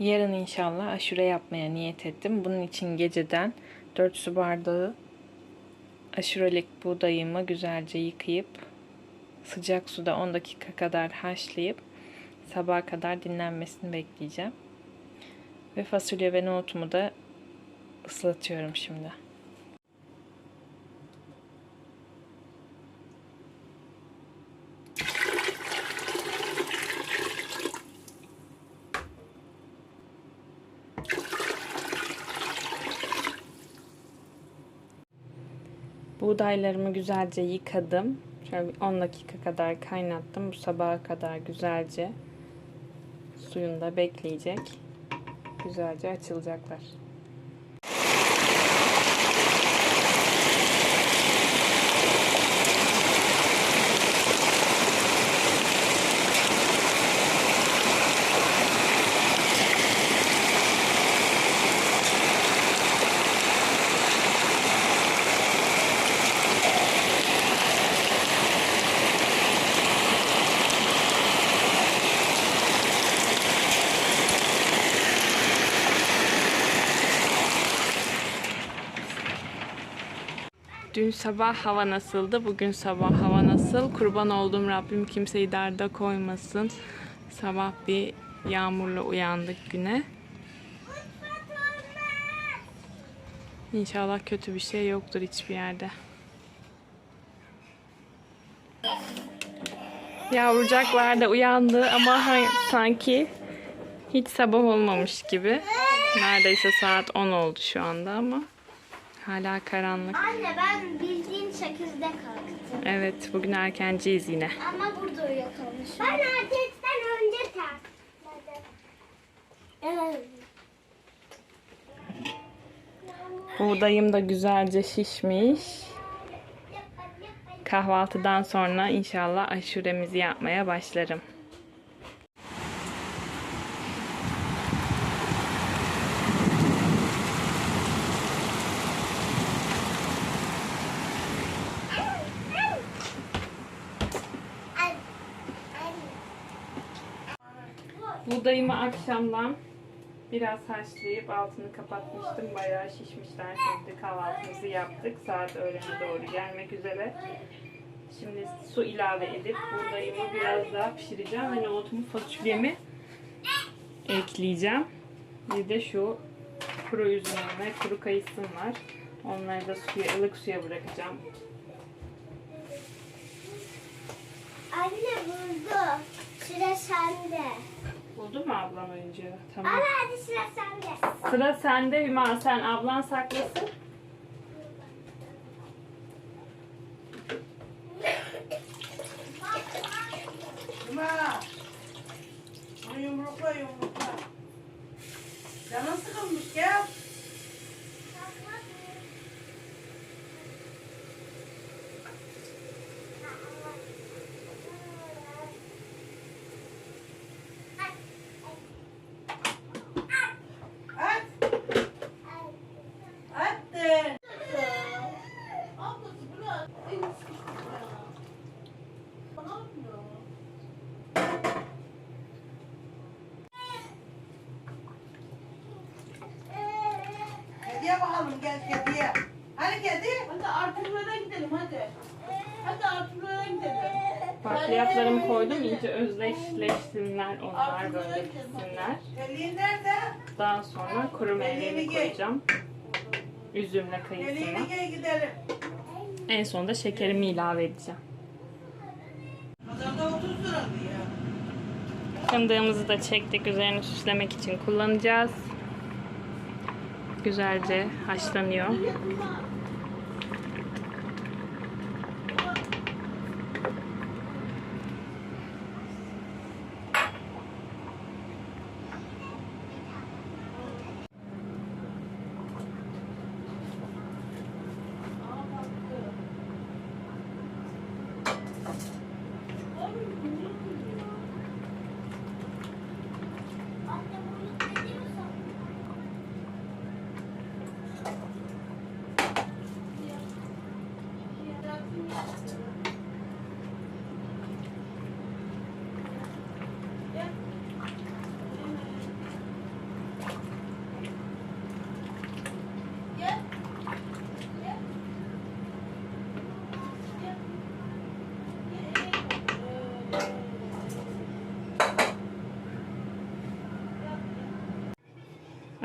Yarın inşallah aşure yapmaya niyet ettim. Bunun için geceden 4 su bardağı aşurelik buğdayımı güzelce yıkayıp sıcak suda 10 dakika kadar haşlayıp sabaha kadar dinlenmesini bekleyeceğim. Ve fasulye ve nohutumu da ıslatıyorum şimdi. Buğdaylarımı güzelce yıkadım. Şöyle bir 10 dakika kadar kaynattım. Bu sabaha kadar güzelce suyunda bekleyecek. Güzelce açılacaklar. Dün sabah hava nasıldı? Bugün sabah hava nasıl? Kurban olduğum Rabbim kimseyi darda koymasın. Sabah bir yağmurla uyandık güne. İnşallah kötü bir şey yoktur hiçbir yerde. Yavrucaklar da uyandı ama sanki hiç sabah olmamış gibi. Neredeyse saat 10 oldu şu anda ama hala karanlık. Anne ben bildiğin 8'de kalktım. Evet, bugün erkenciyiz yine. Ama burada uyuyakalmışım. Ben erkekten önce kalktım. Evet. Buğdayım da güzelce şişmiş. Kahvaltıdan sonra inşallah aşuremizi yapmaya başlarım. Buğdayımı akşamdan biraz haşlayıp altını kapatmıştım. Bayağı şişmişler. Şimdi kahvaltımızı yaptık. Saat öğlene doğru gelmek üzere. Şimdi su ilave edip buğdayımı biraz daha pişireceğim ve nohutumu fasulyemi ekleyeceğim. Bir de şu kuru üzümüm ve kuru kayısım var. Onları da suya, ılık suya bırakacağım. Anne buldu. Sıra sende. Buldu mu ablam önce? Tamam. Anne hadi sıra sende. Sıra sende Hüma. Sen ablan saklasın. Cuma. Bunu yumrukla yumrukla. Canın sıkılmış gel. At. At de. Ablası bırak. En sıkışmış ya. Ne yapıyor? Kediye bakalım gel kediye. Hadi kedi. Hadi Arturlara gidelim hadi. Hadi Arturlara gidelim. Bakliyatlarımı koydum. iyice özleşleşsinler onlar böyle pişsinler. Kediğin nerede? Daha sonra kuru meyvemi koyacağım. Üzümle kayısımı. Kediğini gel gidelim. En sonunda şekerimi ilave edeceğim. Pazarda 30 lira ya. Fındığımızı da çektik. Üzerini süslemek için kullanacağız. Güzelce haşlanıyor.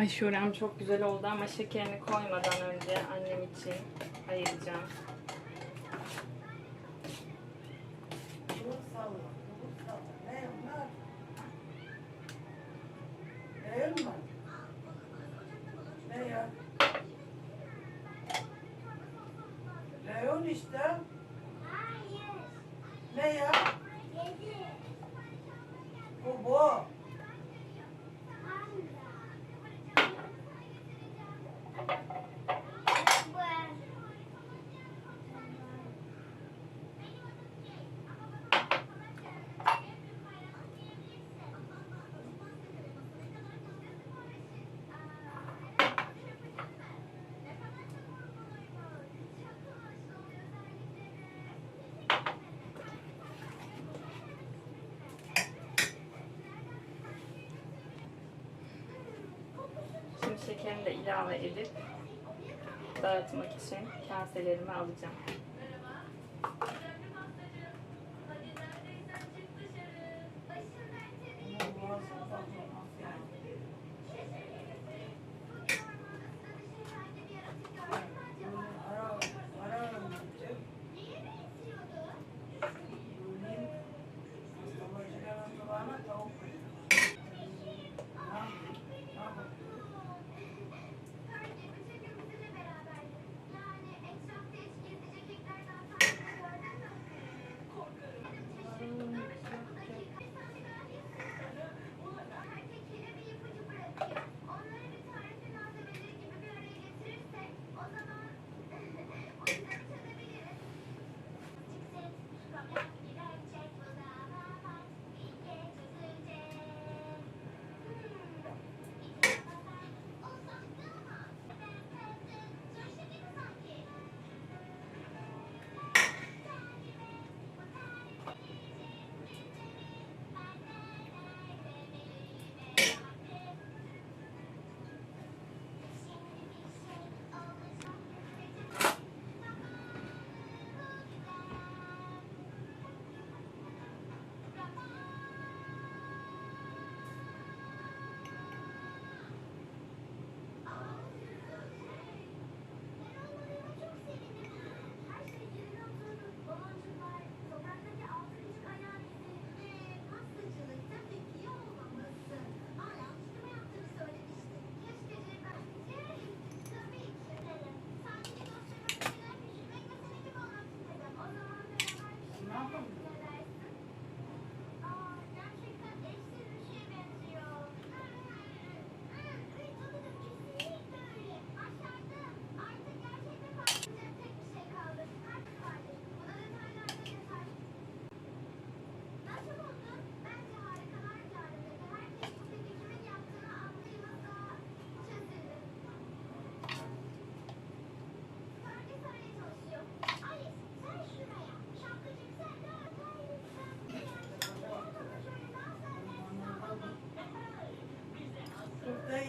Aşurem çok güzel oldu ama şekerini koymadan önce annem için ayıracağım. Kıvır salla. Ne onlar? Ne onlar? Ne ya? Reyon işte. Hayır. Ne ya? Yedi. Bu bu. Anda. Bu. Şimdi şekerini de ilave edip dağıtmak için kaselerime alacağım.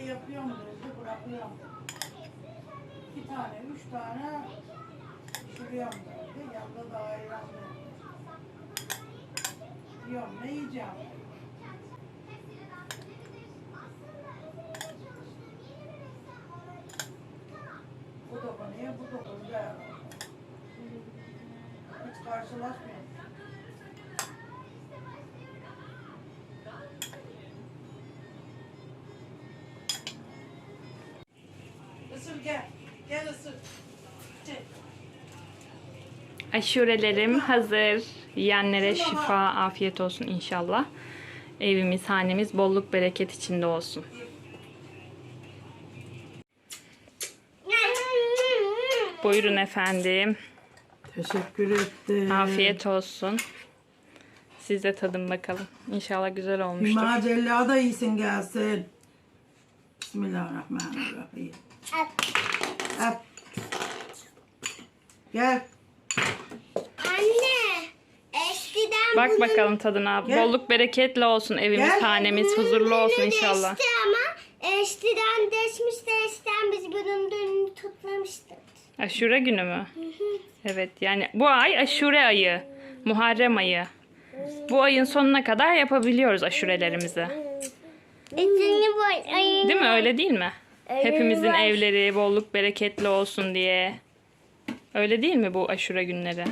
Köfteyi yapıyorum dedi, bırakıyorum dedi. İki tane, üç tane pişiriyorum dedi. Yanında da ayran dedi. Diyorum ne yiyeceğim? Bu dokunuyor, bu dokunuyor. Hiç karşılaşmıyor. Isır gel. Gel ısır. Aşurelerim hazır. Yiyenlere şifa, afiyet olsun inşallah. Evimiz, hanemiz bolluk bereket içinde olsun. Buyurun efendim. Teşekkür ettim. Afiyet olsun. Siz de tadın bakalım. İnşallah güzel olmuştur. Hüma Cella da iyisin gelsin. Bismillahirrahmanirrahim. Öp. Gel. Anne, eskiden Bak bunun bakalım tadına. Gel. Bolluk bereketli olsun evimiz, Gel. hanemiz huzurlu olsun dünü inşallah. deşti ama eskiden deşmiş de eskiden biz bunun dününü tutmamıştık. Aşure günü mü? Evet yani bu ay aşure ayı. Muharrem ayı. Bu ayın sonuna kadar yapabiliyoruz aşurelerimizi. Değil mi? Öyle değil mi? Hepimizin var. evleri bolluk bereketli olsun diye. Öyle değil mi bu aşure günleri?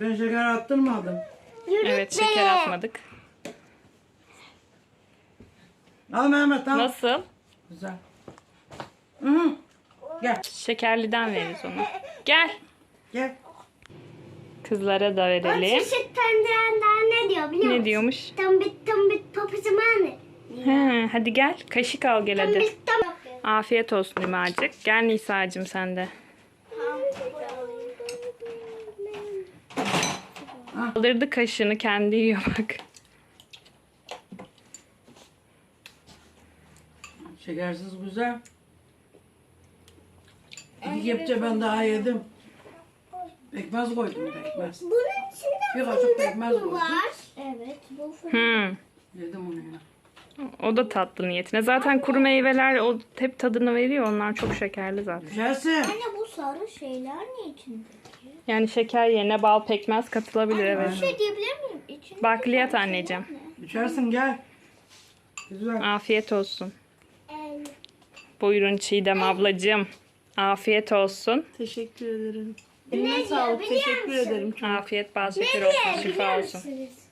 Ben şeker attırmadım. Evet şeker atmadık. Al Mehmet al. Nasıl? Güzel. Hı -hı. Gel. Şekerliden veririz onu. Gel. Gel. Kızlara da O verelim. çeşit tencereler ne diyor biliyor musun? Ne diyormuş? Tombik tombik papucu mani. He, hadi gel. Kaşık al gel hadi. Tombik tombik. Afiyet olsun Ümacık. Gel Nisa'cığım sen de. Kaldırdı kaşığını kendi yiyor bak. Şekersiz güzel. Bir kepçe ben daha yedim. Pekmez koydum pekmez. Bunun içinde Bir kaşık pekmez koydum. mı var? Evet bu fındık. Hmm. Yedim onu ya. O da tatlı niyetine. Zaten kuru meyveler o hep tadını veriyor. Onlar çok şekerli zaten. Düşersin. Anne bu sarı şeyler ne içinde? Yani şeker yerine bal pekmez katılabilir evet. Bir şey diyebilir miyim? İçinde Bakliyat anneciğim. Düşersin gel. Güzel. Afiyet olsun. El. Buyurun Çiğdem ablacığım. Afiyet olsun. Teşekkür ederim. Ne Eline diyor sağlık. biliyor Teşekkür musun? ederim. Afiyet bal Ne şeker olsun. Şifa olsun.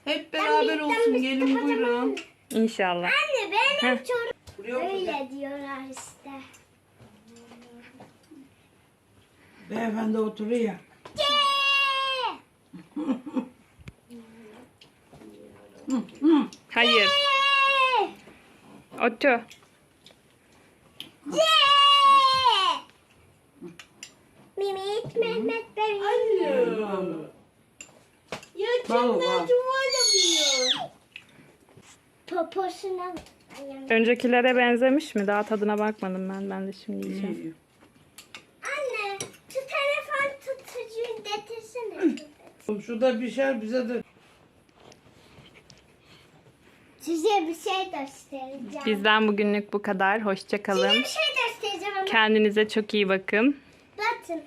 Hep beraber olsun. Gelin buyurun. İnşallah. Anne ben hep çocuk Buraya otur. öyle diyorlar işte. Beyefendi oturuyor. Hayır. Ye! Otu. Ye! Mehmet Mehmet benim. Ya cennetim Poposuna Öncekilere benzemiş mi? Daha tadına bakmadım ben. Ben de şimdi yiyeceğim. İyi. Anne şu telefon tutucuyu getirsene. Şurada pişer bize de. Size bir şey göstereceğim. Bizden bugünlük bu kadar. Hoşça kalın. Size bir şey göstereceğim ama Kendinize çok iyi bakın. bakın.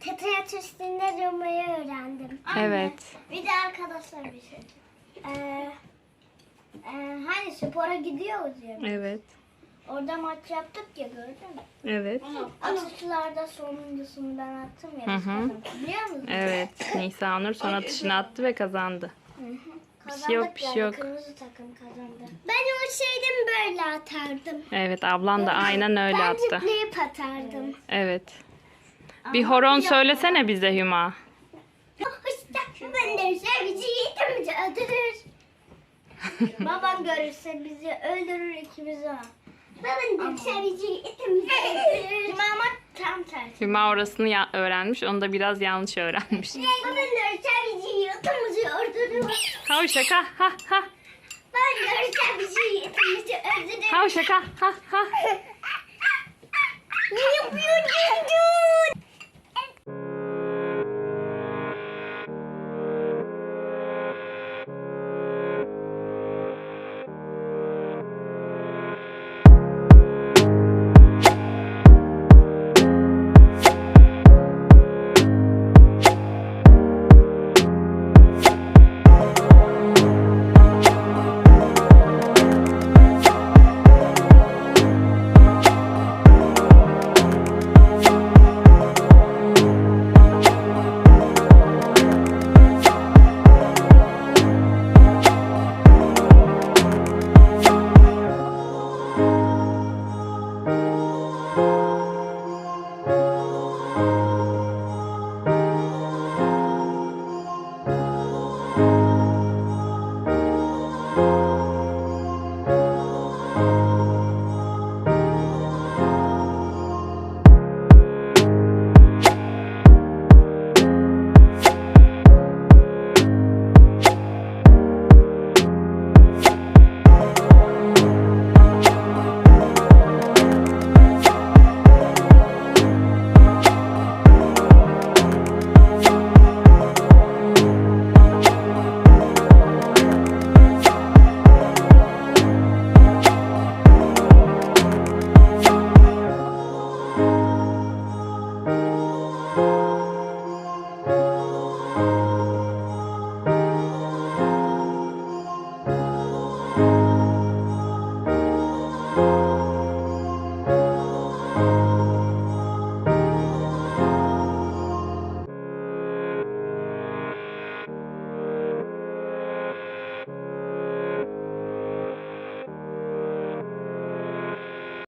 Tetrat üstünde durmayı öğrendim. Evet. Bir de arkadaşlar bir şey. Ee, e, hani spora gidiyoruz ya. Evet. Orada maç yaptık ya gördün mü? Evet. Atışlarda sonuncusunu ben attım ya. Hı hı. Biliyor musun? Evet. Nisa Nur son atışını attı ve kazandı. Kazandık şey yok, bir şey yok. Kırmızı takım kazandı. Ben o şeyden böyle atardım. Evet ablan da aynen öyle ben attı. zıplayıp atardım. Evet. Bir horon söylesene bize Hüma. İşte ben de yiğitimizi öldürür. Babam görürse bizi öldürür ikimizi. Babam da sevici yiğitimizi öldürür. Ama tam tersi. Hüma orasını ya- öğrenmiş. Onu da biraz yanlış öğrenmiş. Babam da sevici yiğitimizi öldürür. Ha şaka. Ha ha. Ben sevici yiğitimizi öldürür. Ha şaka. Ha ha. Ne yapıyorsun?